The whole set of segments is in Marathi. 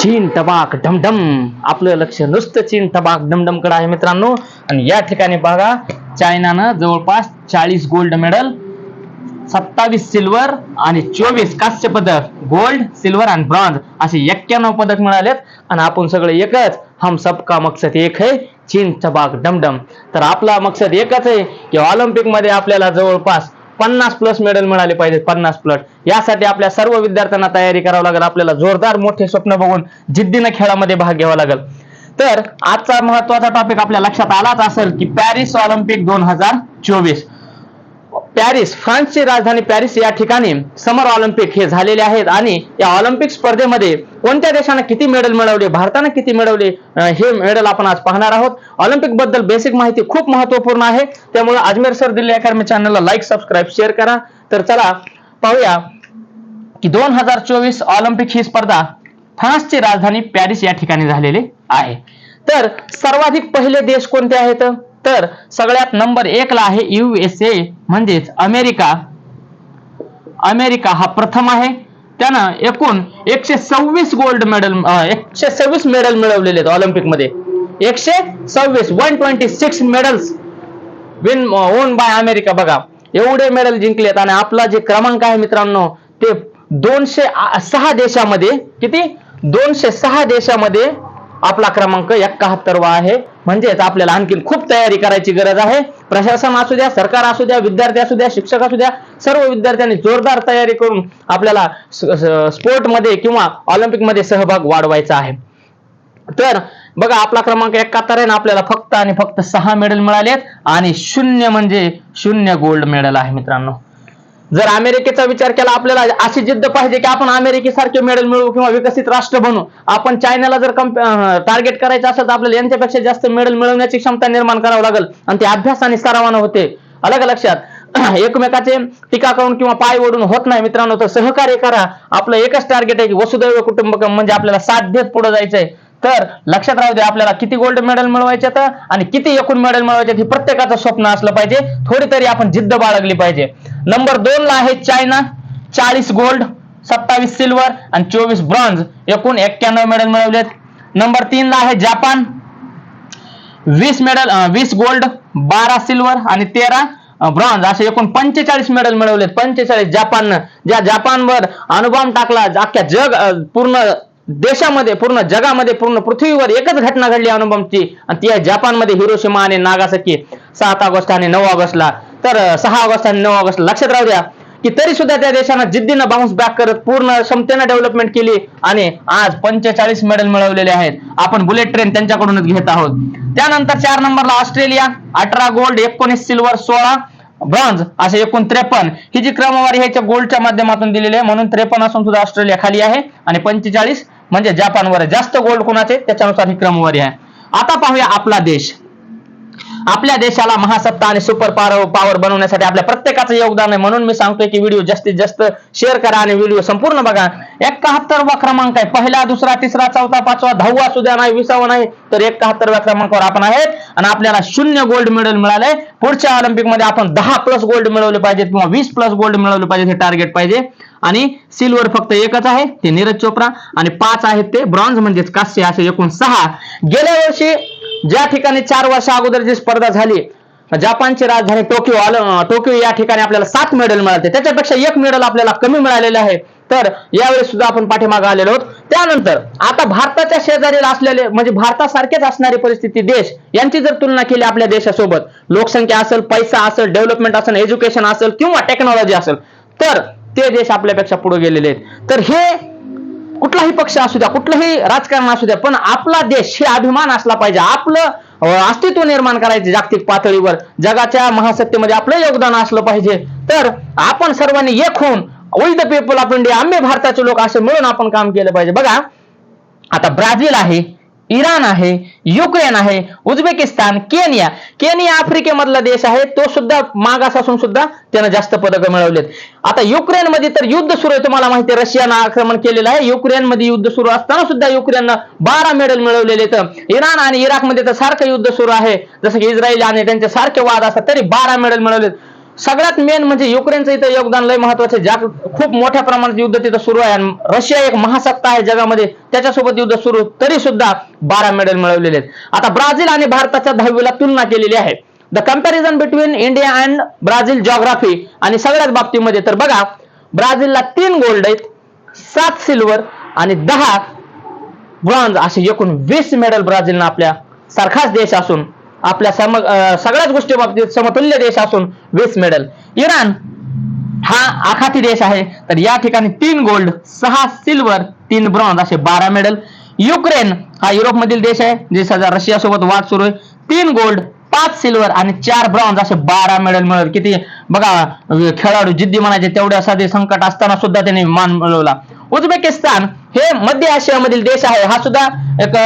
चीन टबाक डमडम. आपलं लक्ष नुसतं चीन टबाक डमडमकडे आहे मित्रांनो. आणि या ठिकाणी बघा चायनानं जवळपास चाळीस गोल्ड मेडल सत्तावीस सिल्वर आणि चोवीस कांस्य पदक गोल्ड सिल्वर आणि ब्रॉन्झ असे एक्क्याण्णव पदक मिळालेत. आणि आपण सगळे एकच हम सबका मकसद एक है चीन टबाक डमडम. तर आपला मकसद एकच आहे की ऑलिम्पिकमध्ये आपल्याला जवळपास पन्नास प्लस मेडल मिळाले पाहिजेत पन्नास प्लस यासाठी आपल्या सर्व विद्यार्थ्यांना तयारी करावं लागेल. आपल्याला जोरदार मोठे स्वप्न बघून जिद्दीनं खेळामध्ये भाग घ्यावा लागेल. तर आजचा महत्त्वाचा टॉपिक आपल्या लक्षात आलाच असेल की पॅरिस ऑलिम्पिक दोन हजार चोवीस. पॅरिस फ्रान्सची राजधानी पॅरिस या ठिकाणी समर ऑलिम्पिक हे झालेले आहेत. आणि या ऑलिम्पिक स्पर्धेमध्ये कोणत्या देशाने किती मेडल मिळवले भारताने किती मिळवले हे मेडल आपण आज पाहणार आहोत. ऑलिम्पिकबद्दल बेसिक माहिती खूप महत्त्वपूर्ण आहे. त्यामुळे अजमेर सर दिल्ली अकॅडमी चॅनलला लाईक सबस्क्राईब शेअर करा. तर चला पाहूया की दोन हजार चोवीस ऑलिम्पिक ही स्पर्धा फ्रान्सची राजधानी पॅरिस या ठिकाणी झालेली आहे. तर सर्वाधिक पहिले देश कोणते आहेत? तर सगळ्यात नंबर एक ला आहे युएसए म्हणजेच अमेरिका. अमेरिका हा प्रथम आहे. त्यानं एकूण एकशे सव्वीस गोल्ड मेडल एकशे सव्वीस मेडल मिळवलेले आहेत ऑलिम्पिकमध्ये. एकशे सव्वीस one twenty six medals win won by America. बघा एवढे मेडल जिंकलेत आणि आपला जे क्रमांक आहे मित्रांनो ते दोनशे सहा देशामध्ये किती? दोनशे सहा देशामध्ये आपला क्रमांक एकाहत्तरवा आहे. म्हणजेच आपल्याला आणखीन खूप तयारी करायची गरज आहे. प्रशासन असू द्या सरकार असू द्या विद्यार्थी असू द्या शिक्षक असू द्या सर्व विद्यार्थ्यांनी जोरदार तयारी करून आपल्याला स्पोर्टमध्ये किंवा ऑलिम्पिकमध्ये सहभाग वाढवायचा आहे. तर बघा आपला क्रमांक एकाहत्तर आहे ना आपल्याला फक्त आणि फक्त सहा मेडल मिळालेत आणि शून्य म्हणजे शून्य गोल्ड मेडल आहे मित्रांनो. जर अमेरिकेचा विचार केला आपल्याला अशी जिद्द पाहिजे की आपण अमेरिकेसारखे मेडल मिळवू किंवा विकसित राष्ट्र बनू. आपण चायनाला जर टार्गेट करायचं असेल तर आपल्याला यांच्यापेक्षा जास्त मेडल मिळवण्याची क्षमता निर्माण करावी लागेल. आणि ते अभ्यास आणि सरावानं होते. अलग लक्षात. एकमेकाचे टीका करून किंवा पाय ओढून होत नाही मित्रांनो तर सहकार्य करा. आपलं एकच टार्गेट आहे की वसुदैव कुटुंबकम म्हणजे आपल्याला साथ देत पुढे जायचंय. तर लक्षात राहू दे आपल्याला किती गोल्ड मेडल मिळवायचे आणि किती एकूण मेडल मिळवायचे हे प्रत्येकाचं स्वप्न असलं पाहिजे. थोडी तरी आपण जिद्द बाळगली पाहिजे. नंबर दोन ला आहे चायना. चाळीस गोल्ड सत्तावीस सिल्वर आणि चोवीस ब्रॉन्झ एकूण एक्क्याण्णव मेडल मिळवलेत नंबर तीन ला आहे जपान. वीस मेडल वीस गोल्ड बारा सिल्वर आणि तेरा ब्रॉन्झ असे एकूण पंचेचाळीस मेडल मिळवलेत पंचेचाळीस जपाननं. ज्या जपानवर अनुभव टाकला अख्ख्या जग पूर्ण देशामध्ये पूर्ण जगामध्ये पूर्ण पृथ्वीवर एकच घटना घडली अणुबॉम्बची आणि ती आहे जपानमध्ये हिरोशिमा आणि नागासाकी. सात ऑगस्ट आणि नऊ ऑगस्टला. तर सहा ऑगस्ट आणि नऊ ऑगस्ट लक्षात राहू द्या की तरी सुद्धा त्या देशानं जिद्दीनं बाउन्स बॅक करत पूर्ण क्षमतेनं डेव्हलपमेंट केली आणि आज पंचेचाळीस मेडल मिळवलेले आहेत. आपण बुलेट ट्रेन त्यांच्याकडूनच घेत आहोत. त्यानंतर चार नंबरला ऑस्ट्रेलिया अठरा गोल्ड एकोणीस सिल्वर सोळा ब्रॉन्झ असे एकूण त्रेपन्न. ही जी क्रमवारी ह्याच्या गोल्डच्या माध्यमातून दिलेली आहे. म्हणून त्रेपन्न असून सुद्धा ऑस्ट्रेलिया खाली आहे. आणि पंचेचाळीस म्हणजे जपानवर आहे जास्त गोल्ड कोणाचे? त्याच्यानुसार ही क्रमवारी आहे. आता पाहूया आपला देश. आपल्या देशाला महासत्ता आणि सुपर पॉवर पॉवर बनवण्यासाठी आपल्या प्रत्येकाचं योगदान आहे. म्हणून मी सांगतोय की व्हिडिओ जास्तीत जास्त शेअर करा आणि व्हिडिओ संपूर्ण बघा. एकाहत्तरवा क्रमांक आहे. पहिला दुसरा तिसरा चौथा पाचवा दहावा सुद्धा नाही विसावा नाही. तर एकाहत्तरव्या क्रमांकावर आपण आहेत आणि आपल्याला शून्य गोल्ड मेडल मिळालंय. पुढच्या ऑलिम्पिकमध्ये आपण दहा प्लस गोल्ड मिळवले पाहिजेत किंवा वीस प्लस गोल्ड मिळवले पाहिजे हे टार्गेट पाहिजे. आणि सिल्वर फक्त एकच आहे ते नीरज चोप्रा. आणि पाच आहेत ते ब्रॉन्झ म्हणजेच कास्य असे एकूण सहा. गेल्या वर्षी ज्या ठिकाणी चार वर्षा अगोदर जी स्पर्धा झाली जपानची राजधानी टोकियो आलं टोकियो या ठिकाणी आपल्याला सात मेडल मिळाले. त्याच्यापेक्षा एक मेडल आपल्याला कमी मिळालेले आहे. तर यावेळी सुद्धा आपण पाठीमागे आलेलो आहोत. त्यानंतर आता भारताच्या शेजारील असलेले म्हणजे भारतासारखेच असणारी परिस्थिती देश यांची जर तुलना केली आपल्या देशासोबत लोकसंख्या असेल पैसा असेल डेव्हलपमेंट असेल एज्युकेशन असेल किंवा टेक्नॉलॉजी असेल तर ते देश आपल्यापेक्षा पुढे गेलेले आहेत. तर हे कुठलाही पक्ष असू द्या कुठलंही राजकारण असू द्या पण आपला देश हे अभिमान असला पाहिजे. आपलं अस्तित्व निर्माण करायचे जागतिक पातळीवर. जगाच्या महासत्तेमध्ये आपलं योगदान असलं पाहिजे. तर आपण सर्वांनी एक होऊन will the people of India आम्ही भारताचे लोक असे मिळून आपण काम केलं पाहिजे. बघा आता ब्राझील आहे. इराण आहे युक्रेन आहे उझबेकिस्तान केनिया. केनिया आफ्रिकेमधला देश आहे तो सुद्धा मागास असून सुद्धा त्यानं जास्त पदकं मिळवलेत. आता युक्रेनमध्ये तर युद्ध सुरू आहे तुम्हाला माहिती आहे रशियानं आक्रमण केलेलं आहे. युक्रेनमध्ये युद्ध सुरू असताना सुद्धा युक्रेननं बारा मेडल मिळवलेले तर इराण आणि इराकमध्ये तर सारखं युद्ध सुरू आहे. जसं की इस्रायल आणि त्यांचे सारखे वाद असतात तरी बारा मेडल मिळवलेत. सगळ्यात मेन म्हणजे युक्रेनचं इथं योगदान लय महत्वाचं आहे. ज्या खूप मोठ्या प्रमाणात युद्ध तिथं सुरू आहे. आणि रशिया एक महासत्ता आहे जगामध्ये. त्याच्यासोबत युद्ध सुरू तरी सुद्धा बारा मेडल मिळवलेले आहेत. आता ब्राझील आणि भारताच्या दहावीला तुलना केलेली आहे. The comparison between India and Brazil geography आणि सगळ्याच बाबतीमध्ये तर बघा ब्राझीलला तीन गोल्ड आहेत सात सिल्वर आणि दहा ब्रॉन्झ असे एकूण वीस मेडल ब्राझीलनं आपल्या सारखाच देश असून आपल्या सम सगळ्याच गोष्टी बाबतीत समतुल्य देश असून वीस मेडल. इराण हा आखाती देश आहे. तर या ठिकाणी तीन गोल्ड सहा सिल्वर तीन ब्रॉन्झ असे बारा मेडल. युक्रेन हा युरोपमधील देश आहे जे सध्या रशिया सोबत वाद सुरू आहे. तीन गोल्ड पाच सिल्वर आणि चार ब्रॉन्झ असे बारा मेडल मिळवले. किती? बघा खेळाडू जिद्दी म्हणायचे तेवढ्या साधे संकट असताना सुद्धा त्यांनी मान मिळवला. उझबेकिस्तान हे मध्य आशियामधील देश आहे. हा सुद्धा एक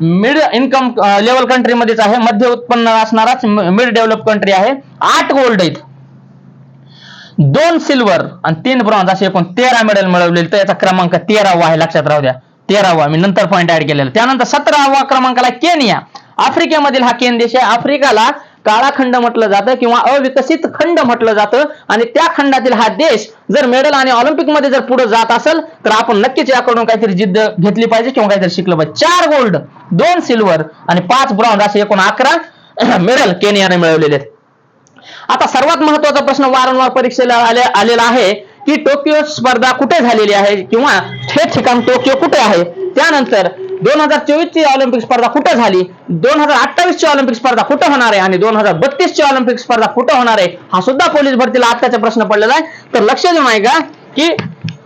मिड इन्कम लेवल कंट्री मध्येच आहे. मध्य उत्पन्न असणाराच मिड डेव्हलप कंट्री आहे. आठ गोल्ड आहेत. दोन सिल्वर आणि तीन ब्रॉन्झ असे एकूण तेरा मेडल मिळवलेले. तर याचा क्रमांक तेरावा आहे. लक्षात राहू द्या. तेरावा मी नंतर पॉईंट ऍड केलेला. त्यानंतर सतरावा क्रमांकाला केनिया. आफ्रिकेमधील हा केन देश आहे. आफ्रिकाला काळा खंड म्हटलं जातं किंवा अविकसित खंड म्हटलं जातं. आणि त्या खंडातील हा देश जर मेडल आणि ऑलिम्पिकमध्ये जर पुढे जात असेल तर आपण नक्कीच याकडून काहीतरी जिद्द घेतली पाहिजे किंवा काहीतरी शिकलं पाहिजे. चार गोल्ड दोन सिल्वर आणि पाच ब्रॉन्झ असे एकूण अकरा मेडल केनियाने मिळवलेले आहेत. आता सर्वात महत्त्वाचा प्रश्न वारंवार परीक्षेला आले- आलेला आहे की टोकियो स्पर्धा कुठे झालेली आहे किंवा हे ठिकाण टोकियो कुठे आहे? त्यानंतर दोन हजार चोवीस ची ऑलिम्पिक स्पर्धा कुठं झाली? दोन हजार अठ्ठावीस ची ऑलिम्पिक स्पर्धा कुठे होणार आहे? आणि दोन हजार बत्तीस ची ऑलिम्पिक स्पर्धा कुठं होणार आहे? हा सुद्धा पोलीस भरतीला आत्ताचा प्रश्न पडलेला आहे. तर लक्ष देऊन आहे का की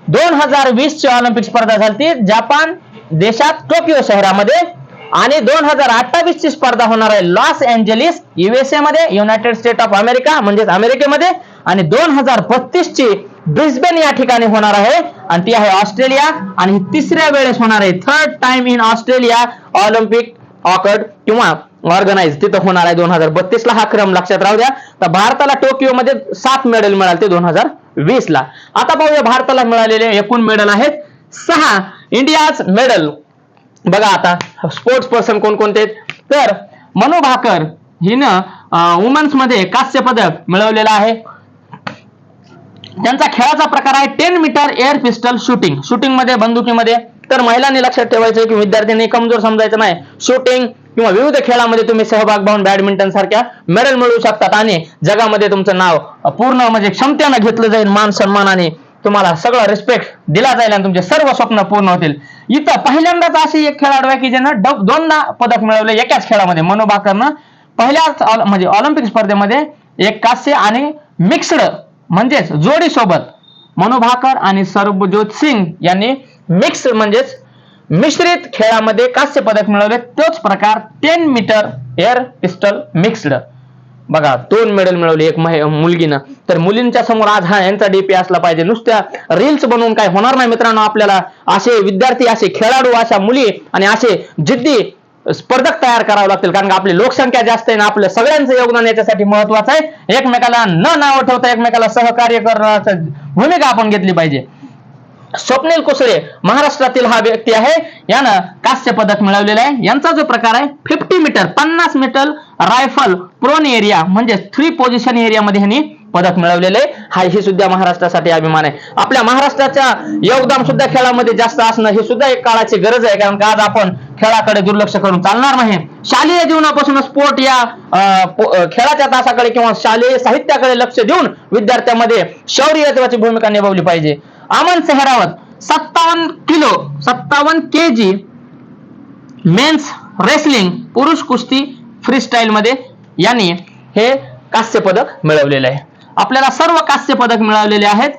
दोन हजार वीस ची ऑलिम्पिक स्पर्धा झाली. जपान देशात टोकियो शहरामध्ये आणि दोन हजार अठ्ठावीस ची स्पर्धा होणार आहे लॉस एंजलिस युएसए मध्ये युनायटेड स्टेट ऑफ अमेरिका म्हणजेच अमेरिकेमध्ये. आणि दोन हजार बत्तीस ची ब्रिस्बेन या ठिकाणी होणार आहे. आणि ती आहे ऑस्ट्रेलिया. आणि तिसऱ्या वेळेस होणार आहे. Third time in Australia Olympic occurred किंवा ऑर्गनाइज तिथं होणार आहे दोन हजार बत्तीस ला. हा क्रम लक्षात राहू द्या. तर भारताला टोकियोमध्ये सात मेडल मिळाले ते दोन हजार वीस ला. आता पाहूया भारताला मिळालेले एकूण मेडल आहेत. सहा इंडियाज मेडल बघा आता स्पोर्ट्स पर्सन कोणकोणते आहेत? तर मनु भाकर हिनं वुमन्समध्ये कांस्य पदक मिळवलेलं आहे. त्यांचा खेळाचा प्रकार आहे ten metre air pistol shooting शूटिंगमध्ये बंदुकीमध्ये तर महिलांनी लक्षात ठेवायचं की विद्यार्थ्यांनी कमजोर समजायचं नाही. शूटिंग किंवा विविध खेळामध्ये तुम्ही सहभाग घेऊन बॅडमिंटन सारख्या मेडल मिळवू शकतात. आणि जगामध्ये तुमचं नाव पूर्ण म्हणजे क्षमतेनं घेतलं जाईल मान सन्मानाने तुम्हाला सगळं रिस्पेक्ट दिला जाईल आणि तुमचे सर्व स्वप्न पूर्ण होतील. इथं पहिल्यांदाच अशी एक खेळाडू आहे की ज्यानं डब- दोनदा पदक मिळवले एकाच खेळामध्ये. मनोभाकरनं पहिल्याच म्हणजे ऑलिम्पिक स्पर्धेमध्ये एक कास्य आणि मिक्स्ड म्हणजेच जोडी सोबत मनु भाकर आणि सरबजोत सिंग यांनी मिक्स म्हणजेच मिश्रित खेळामध्ये कांस्य पदक मिळवले. तोच प्रकार ten metre air pistol mixed बघा दोन मेडल मिळवले एक मुलगीनं. तर मुलींच्या समोर आज हा यांचा डीपी असला पाहिजे. नुसत्या रील्स बनवून काय होणार नाही मित्रांनो आपल्याला? असे विद्यार्थी असे खेळाडू अशा मुली आणि असे जिद्दी स्पर्धक तयार करावे लागतील कारण का आपली लोकसंख्या जास्त आहे ना आपलं सगळ्यांचं योगदान याच्यासाठी महत्वाचं आहे. एकमेकाला न नाव ठेवता एकमेकाला सहकार्य करण्याची भूमिका आपण घेतली पाहिजे. स्वप्नील कुसळे महाराष्ट्रातील हा व्यक्ती आहे. यानं कांस्य पदक मिळवलेलं आहे. यांचा जो प्रकार आहे फिफ्टी मीटर पन्नास मीटर रायफल प्रोन एरिया म्हणजे थ्री पोझिशन एरियामध्ये ह्यांनी पदक मिळवलेले हा हे सुद्धा महाराष्ट्रासाठी अभिमान आहे. आपल्या महाराष्ट्राच्या योगदान सुद्धा खेळामध्ये जास्त असणं हे सुद्धा एक काळाची गरज आहे. कारण का आज आपण खेळाकडे दुर्लक्ष करून चालणार नाही. शालेय जीवनापासून स्पोर्ट या खेळाच्या तासाकडे किंवा शालेय साहित्याकडे लक्ष देऊन विद्यार्थ्यांमध्ये शौर्यत्वाची भूमिका निभावली पाहिजे. अमन सेहरावत सत्तावन्न किलो सत्तावन्न के जी मेन्स रेसलिंग पुरुष कुस्ती फ्री स्टाईल मध्ये यांनी हे कांस्य पदक मिळवलेले आहे. आपल्याला सर्व कांस्य पदक मिळवलेले आहेत.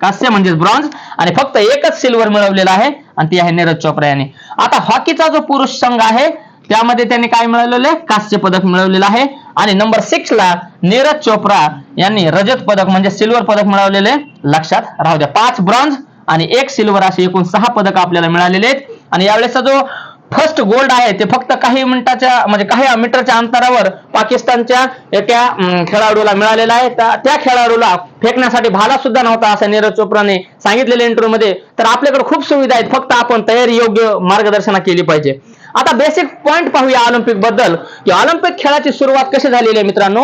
कांस्य म्हणजेच ब्रॉन्झ आणि फक्त एकच सिल्वर मिळवलेला आहे. आणि ती आहे नीरज चोप्रा यांनी. आता हॉकीचा जो पुरुष संघ आहे त्यामध्ये त्यांनी काय मिळवलेलं आहे? कांस्य पदक मिळवलेलं आहे. आणि नंबर सिक्स ला नीरज चोप्रा यांनी रजत पदक म्हणजे सिल्वर पदक मिळवलेले लक्षात राहू द्या. पाच ब्रॉन्झ आणि एक सिल्वर असे एकूण सहा पदक आपल्याला मिळालेले आहेत. आणि यावेळेसचा जो फर्स्ट गोल्ड आहे ते फक्त काही मिनिटाच्या म्हणजे काही मीटरच्या अंतरावर पाकिस्तानच्या एका खेळाडूला मिळालेला आहे. त्या- त्या खेळाडूला फेकण्यासाठी भाला सुद्धा नव्हता असं नीरज चोप्राने सांगितलेल्या इंटरव्ह्यू मध्ये तर आपल्याकडे खूप सुविधा आहेत फक्त आपण तयारी योग्य मार्गदर्शना केली पाहिजे. आता बेसिक पॉइंट पाहूया ऑलिम्पिकबद्दल. की ऑलिम्पिक खेळाची सुरुवात कशी झालेली आहे मित्रांनो?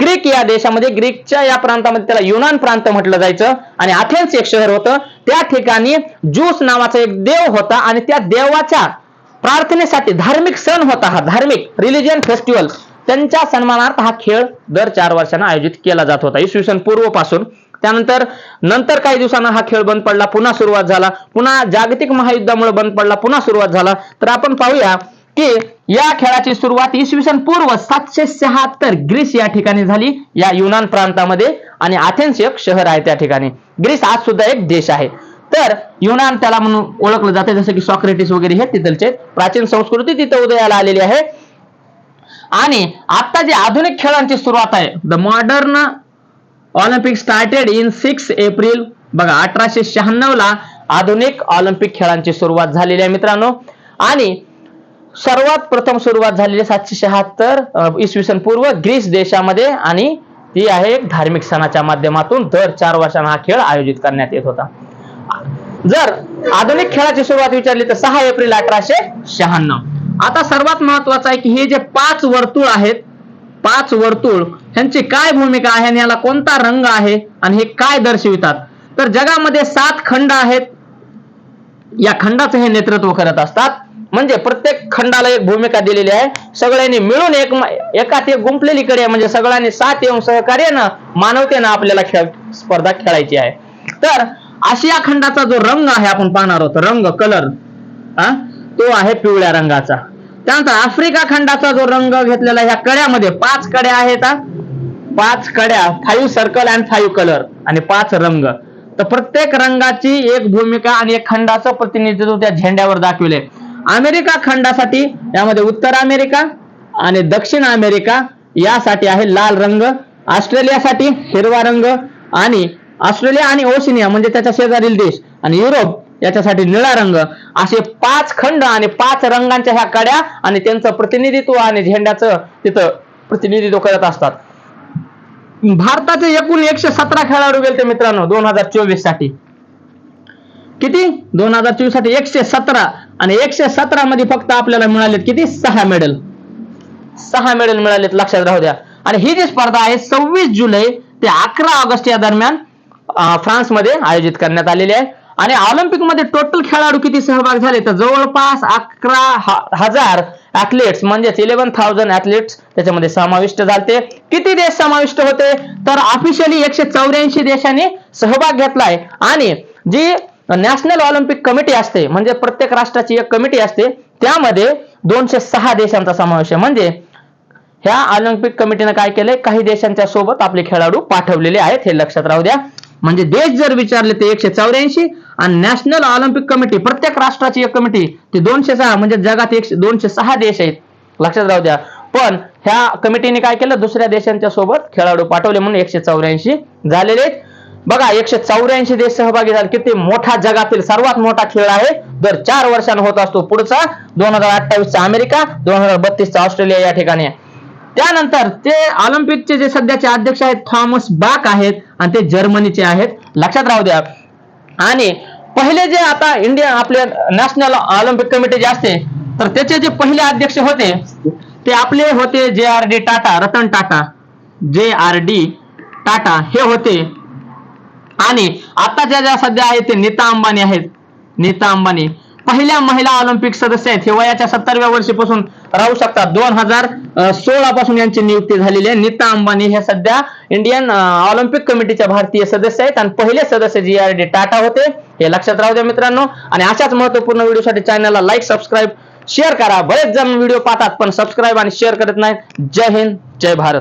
ग्रीक या देशामध्ये ग्रीकच्या या प्रांतामध्ये त्याला युनान प्रांत म्हटलं जायचं. आणि अथेन्स एक शहर होतं. त्या ठिकाणी जूस नावाचा एक देव होता आणि त्या देवाच्या प्रार्थनेसाठी धार्मिक सण होता हा धार्मिक रिलिजियन फेस्टिवल त्यांच्या सन्मानार्थ हा खेळ दर चार वर्षांना आयोजित केला जात होता. इसवी सन पूर्वपासून. त्यानंतर नंतर काही दिवसांना हा खेळ बंद पडला पुन्हा सुरुवात झाला. पुन्हा जागतिक महायुद्धामुळे बंद पडला पुन्हा सुरुवात झाला. तर आपण पाहूया की या खेळाची सुरुवात इसवी सन पूर्व सातशे शहात्तर ग्रीस या ठिकाणी झाली या युनान प्रांतामध्ये. आणि आथेन्स एक शहर आहे त्या ठिकाणी. ग्रीस आज सुद्धा एक देश आहे. तर युनान त्याला म्हणून ओळखलं जाते जसं की सॉक्रेटिस वगैरे हे तिथलचे प्राचीन संस्कृती तिथं उदयाला आलेली आहे. आणि आता जे आधुनिक खेळांची सुरुवात आहे the modern Olympic started in six April बघा अठराशे शहाण्णव ला आधुनिक ऑलिम्पिक खेळांची सुरुवात झालेली आहे मित्रांनो. आणि सर्वात प्रथम सुरुवात झालेली आहे सातशे शहात्तर इसवी सन पूर्व ग्रीस देशामध्ये. आणि ती आहे एक धार्मिक सणाच्या माध्यमातून दर चार वर्षांना हा खेळ आयोजित करण्यात येत होता. जर आधुनिक खेळाची सुरुवात विचारली तर सहा एप्रिल अठराशे शहाण्णव. आता सर्वात महत्वाचं आहे की हे जे पाच वर्तुळ आहेत पाच वर्तुळ ह्यांची काय भूमिका आहे आणि याला कोणता रंग आहे आणि हे काय दर्शवितात? तर जगामध्ये सात खंड आहेत. या खंडाचं हे नेतृत्व करत असतात. म्हणजे प्रत्येक खंडाला एक भूमिका दिलेली आहे. सगळ्यांनी मिळून एक एकात एक गुंपलेली कडे म्हणजे सगळ्यांनी साथ येऊन सहकार्यानं मानवतेनं आपल्याला खेळ स्पर्धा खेळायची आहे. तर आशिया खंडाचा जो रंग आहे आपण पाहणार आहोत रंग कलर तो आहे पिवळ्या रंगाचा. त्यानंतर आफ्रिका खंडाचा जो रंग घेतलेला ह्या कड्यामध्ये पाच कड्या आहेत पाच कड्या five circle and five colour आणि पाच रंग. तर प्रत्येक रंगाची एक भूमिका आणि एक खंडाचं प्रतिनिधित्व त्या झेंड्यावर दाखविले अमेरिका खंडासाठी यामध्ये उत्तर अमेरिका आणि दक्षिण अमेरिका यासाठी आहे लाल रंग. ऑस्ट्रेलियासाठी हिरवा रंग आणि ऑस्ट्रेलिया आणि ओशिनिया म्हणजे त्याच्या शेजारील देश आणि युरोप याच्यासाठी निळा रंग असे पाच खंड आणि पाच रंगांच्या ह्या कड्या आणि त्यांचं प्रतिनिधित्व आणि झेंड्याचं तिथं प्रतिनिधित्व करत असतात. भारताचे एकूण एकशे सतरा खेळाडू गेले मित्रांनो दोन हजार चोवीससाठी. किती? दोन हजार चोवीससाठी एकशे सतरा आणि एकशे सतरा मध्ये फक्त आपल्याला मिळालेत किती? सहा मेडल. सहा मेडल मिळालेत लक्षात राहू द्या. आणि ही जी स्पर्धा आहे सव्वीस जुलै ते अकरा ऑगस्ट या दरम्यान फ्रान्समध्ये आयोजित करण्यात आलेली आहे. आणि ऑलिम्पिकमध्ये टोटल खेळाडू किती सहभाग झाले? तर जवळपास अकरा हजार ऍथलेट्स म्हणजेच इलेव्हन थाउजंड ऍथलेट्स त्याच्यामध्ये समाविष्ट झाले किती देश समाविष्ट होते? तर ऑफिशियली एकशे चौऱ्याऐंशी देशांनी सहभाग घेतलाय आणि जी नॅशनल ऑलिम्पिक कमिटी असते म्हणजे प्रत्येक राष्ट्राची एक कमिटी असते त्यामध्ये दोनशे सहा देशांचा समावेश आहे. म्हणजे ह्या ऑलिम्पिक कमिटीनं काय केलंय? काही देशांच्या सोबत आपले खेळाडू पाठवलेले आहेत हे लक्षात राहू द्या. म्हणजे देश जर विचारले ते एकशे चौऱ्याऐंशी आणि नॅशनल ऑलिम्पिक कमिटी प्रत्येक राष्ट्राची एक कमिटी ते दोनशे सहा म्हणजे जगात एकशे दोनशे सहा देश आहेत. लक्षात राहू द्या. पण ह्या कमिटीने काय केलं? दुसऱ्या देशांच्या सोबत खेळाडू पाठवले म्हणून एकशे चौऱ्याऐंशी झालेले आहेत. बघा एकशे चौऱ्याऐंशी देश सहभागी झाले. किती मोठा जगातील सर्वात मोठा खेळ आहे. दर चार वर्षांना होत असतो पुढचा दोन हजार अठ्ठावीसचा अमेरिका दोन हजार बत्तीसचा ऑस्ट्रेलिया या ठिकाणी. त्यानंतर ते ऑलिम्पिकचे जे सध्याचे अध्यक्ष आहेत थॉमस बाक आहेत. आणि ते जर्मनीचे आहेत. लक्षात राहू द्या. आणि पहिले जे आता इंडिया आपले नॅशनल ऑलिम्पिक कमिटी जे असते तर त्याचे जे पहिले अध्यक्ष होते ते आपले होते J R D Tata Ratan Tata J R D Tata हे होते. आणि आताच्या ज्या सध्या आहेत ते नीता अंबानी आहेत. नीता अंबानी पहिल्या महिला ऑलिम्पिक सदस्य आहेत. हे वयाच्या सत्तरव्या वर्षीपासून राहू शकतात. दोन हजार सोळा पासून यांची नियुक्ती झालेली आहे. नीता अंबानी हे सध्या इंडियन ऑलिम्पिक कमिटीच्या भारतीय सदस्य आहेत आणि पहिले सदस्य जी आर डी टाटा होते. हे लक्षात राहू द्या मित्रांनो. आणि अशाच महत्त्वपूर्ण व्हिडिओसाठी चॅनलला लाईक सबस्क्राईब शेअर करा. बरेच जण व्हिडिओ पाहतात पण सबस्क्राईब आणि शेअर करत नाहीत. जय हिंद जय भारत.